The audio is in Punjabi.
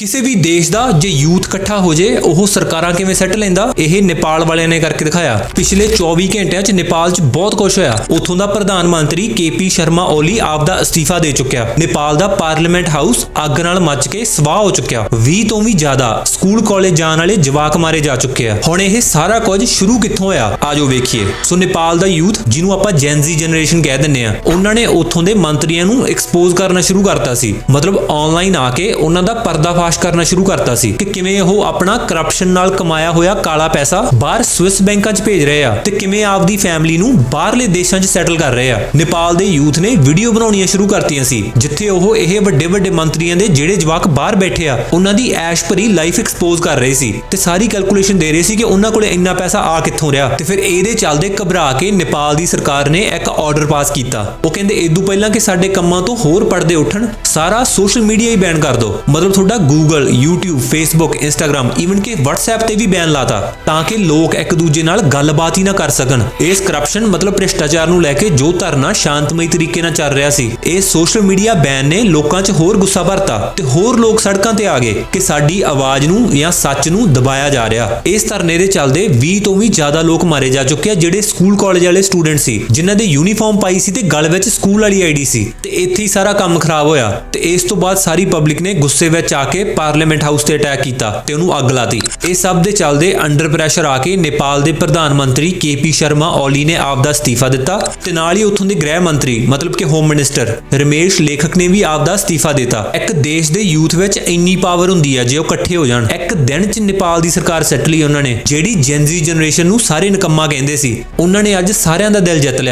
ਕਿਸੇ ਵੀ ਦੇਸ਼ ਦਾ ਜੇ ਯੂਥ ਇਕੱਠਾ ਹੋ ਜੇ, ਉਹ ਸਰਕਾਰਾਂ ਕਿਵੇਂ ਸੈੱਟ ਲੈਂਦਾ? ਇਹ ਨੇਪਾਲ ਵਾਲਿਆਂ ਨੇ ਕਰਕੇ ਦਿਖਾਇਆ। ਪਿਛਲੇ 24 ਘੰਟਿਆਂ 'ਚ ਨੇਪਾਲ 'ਚ ਬਹੁਤ ਕੁਝ ਹੋਇਆ। ਉੱਥੋਂ ਦਾ ਪ੍ਰਧਾਨ ਮੰਤਰੀ ਕੇਪੀ ਸ਼ਰਮਾ ਓਲੀ ਆਪ ਦਾ ਅਸਤੀਫਾ ਦੇ ਚੁੱਕਿਆ। ਨੇਪਾਲ ਦਾ ਪਾਰਲੀਮੈਂਟ ਹਾਊਸ ਅੱਗ ਨਾਲ ਮੱਚ ਕੇ ਸਵਾਹ ਹੋ ਚੁੱਕਿਆ। 20 ਤੋਂ ਵੀ ਜ਼ਿਆਦਾ ਸਕੂਲ ਕਾਲਜ ਜਾਣ ਵਾਲੇ ਜਵਾਕ ਮਾਰੇ ਜਾ ਚੁੱਕੇ ਆ। ਹੁਣ ਇਹ ਸਾਰਾ ਕੁਝ ਸ਼ੁਰੂ ਕਿੱਥੋਂ ਹੋਇਆ? ਆਜੋ ਵੇਖੀਏ। ਸੋ ਨੇਪਾਲ ਦਾ ਯੂਥ, ਜਿਹਨੂੰ ਆਪਾਂ ਜੈਨਜ਼ੀ ਜਨਰੇਸ਼ਨ ਕਹਿ ਦਿੰਦੇ ਆ, ਉਹਨਾਂ ਨੇ ਉੱਥੋਂ ਦੇ ਮੰਤਰੀਆਂ ਨੂੰ ਐਕਸਪੋਜ਼ ਕਰਨਾ ਸ਼ੁਰੂ ਕਰਤਾ ਸੀ। ਮਤਲਬ ਆਨਲਾਈਨ ਆ ਕੇ ਉਹਨਾਂ ਦਾ ਪਰਦਾਫਾਸ਼ ਕਰਨਾ ਸ਼ੁਰੂ ਕਰਤਾ ਸੀ ਕਿ ਕਿਵੇਂ ਉਹ ਆਪਣਾ ਕਰਪਸ਼ਨ ਨਾਲ ਕਮਾਇਆ ਹੋਇਆ ਕਾਲਾ ਪੈਸਾ ਬਾਹਰ ਸਵਿਸ ਬੈਂਕਾਂ 'ਚ ਭੇਜ ਰਹੇ ਆ ਤੇ ਕਿਵੇਂ ਆਪਦੀ ਫੈਮਿਲੀ ਨੂੰ ਬਾਹਰਲੇ ਦੇਸ਼ਾਂ 'ਚ ਸੈਟਲ ਕਰ ਰਹੇ ਆ। ਨੇਪਾਲ ਦੇ ਯੂਥ ਨੇ ਵੀਡੀਓ ਬਣਾਉਣੀਆਂ ਸ਼ੁਰੂ ਕਰਤੀਆਂ ਸੀ, ਜਿੱਥੇ ਉਹ ਇਹ ਵੱਡੇ ਵੱਡੇ ਮੰਤਰੀਆਂ ਦੇ ਜਿਹੜੇ ਜਵਾਕ ਬਾਹਰ ਬੈਠੇ ਆ, ਉਹਨਾਂ ਦੀ ਐਸ਼ ਭਰੀ ਲਾਈਫ ਐਕਸਪੋਜ਼ ਕਰ ਰਹੇ ਸੀ ਤੇ ਸਾਰੀ ਕੈਲਕੂਲੇਸ਼ਨ ਦੇ ਰਹੇ ਸੀ ਕਿ ਉਹਨਾਂ ਕੋਲੇ ਇੰਨਾ ਪੈਸਾ ਆ ਕਿੱਥੋਂ ਰਿਹਾ। ਤੇ ਫਿਰ ਇਹਦੇ ਚੱਲਦੇ ਘਬਰਾ ਕੇ ਨੇਪਾਲ ਦੀ ਸਰਕਾਰ ਨੇ ਇੱਕ ਆਰਡਰ ਪਾਸ ਕੀਤਾ। ਉਹ ਕਹਿੰਦੇ ਇਦੋਂ ਪਹਿਲਾਂ ਕਿ ਸਾਡੇ ਕੰਮਾਂ ਤੋਂ ਹੋਰ ਪਰਦੇ ਉੱਠਣ, ਸਾਰਾ ਸੋਸ਼ਲ ਮੀਡੀਆ ਹੀ ਬੈਨ ਕਰ ਦਿਓ ਮਤਲਬ ਤੁਹਾਡਾ Google YouTube, Facebook, Instagram even ਕਿ WhatsApp ਤੇ ਵੀ ਬੈਨ ਲਾਤਾ ਤਾਂ ਕਿ ਲੋਕ ਇੱਕ ਦੂਜੇ ਨਾਲ ਗੱਲਬਾਤ ਹੀ ਨਾ ਕਰ ਸਕਣ। ਇਸ ਕਰਪਸ਼ਨ ਮਤਲਬ ਭ੍ਰਿਸ਼ਟਾਚਾਰ ਨੂੰ ਲੈ ਕੇ ਜੋ ਧਰਨਾ ਸ਼ਾਂਤਮਈ ਤਰੀਕੇ ਨਾਲ ਚੱਲ ਰਿਹਾ ਸੀ, ਇਹ ਸੋਸ਼ਲ ਮੀਡੀਆ ਬੈਨ ਨੇ ਲੋਕਾਂ 'ਚ ਹੋਰ ਗੁੱਸਾ ਭਰਤਾ ਤੇ ਹੋਰ ਲੋਕ ਸੜਕਾਂ ਤੇ ਆ ਗਏ ਕਿ ਸਾਡੀ ਆਵਾਜ਼ ਨੂੰ ਜਾਂ ਸੱਚ ਨੂੰ ਦਬਾਇਆ ਜਾ ਰਿਹਾ। ਇਸ ਧਰਨੇ ਦੇ ਚੱਲਦੇ 20 ਤੋਂ ਵੀ ਜ਼ਿਆਦਾ ਲੋਕ ਮਾਰੇ ਜਾ ਚੁੱਕੇ ਆ, ਜਿਹੜੇ ਸਕੂਲ ਕਾਲਜ ਵਾਲੇ ਸਟੂਡੈਂਟ ਸੀ, ਜਿਨ੍ਹਾਂ ਦੇ ਯੂਨੀਫਾਰਮ ਪਾਈ ਸੀ ਤੇ ਗਲ ਵਿੱਚ ਸਕੂਲ ਵਾਲੀ ਆਈਡੀ ਸੀ ਤੇ ਇੱਥੇ ਹੀ ਸਾਰਾ ਕੰਮ ਖਰਾਬ ਹੋਇਆ ਤੇ ਇਸ ਤੋਂ ਬਾਅਦ ਸਾਰੀ ਪਬਲਿਕ ਨੇ ਗੁੱਸੇ ਵਿੱਚ ਆ ਕੇ ਪਾਰਲੀਮੈਂਟ ਹਾਊਸ ਤੇ ਅਟੈਕ ਕੀਤਾ ਤੇ ਉਹਨੂੰ ਅੱਗ ਲਾਤੀ। ਇਹ ਸਭ ਦੇ ਚੱਲਦੇ ਅੰਡਰ ਪ੍ਰੈਸ਼ਰ ਆ ਕੇ ਨੇਪਾਲ ਦੇ ਪ੍ਰਧਾਨ ਮੰਤਰੀ ਕੇਪੀ ਸ਼ਰਮਾ ਓਲੀ ਨੇ ਆਪ ਦਾ ਅਸਤੀਫਾ ਦਿੱਤਾ ਤੇ ਨਾਲ ਹੀ ਉੱਥੋਂ ਦੇ ਗ੍ਰਹਿ ਮੰਤਰੀ, ਮਤਲਬ ਕਿ ਹੋਮ ਮਿਨਿਸਟਰ ਰਮੇਸ਼ ਲੇਖਕ ਨੇ ਵੀ ਆਪ ਦਾ ਅਸਤੀਫਾ ਦਿੱਤਾ। ਇੱਕ ਦੇਸ਼ ਦੇ ਯੂਥ ਵਿੱਚ ਇੰਨੀ ਪਾਵਰ ਹੁੰਦੀ ਹੈ ਜੇ ਉਹ ਇਕੱਠੇ ਹੋ ਜਾਣ। ਇੱਕ ਦਿਨ 'ਚ ਨੇਪਾਲ ਦੀ ਸਰਕਾਰ ਸੈੱਟ ਲਈ ਉਹਨਾਂ ਨੇ, ਜਿਹੜੀ ਜੈਨਜ਼ੀ ਜਨਰੇਸ਼ਨ ਨੂੰ ਸਾਰੇ ਨਕੰਮਾ ਕਹਿੰਦੇ ਸੀ। ਉਹਨਾਂ ਨੇ ਅੱਜ ਸਾਰਿਆਂ ਦਾ ਦਿਲ ਜਿੱਤ ਲਿਆ।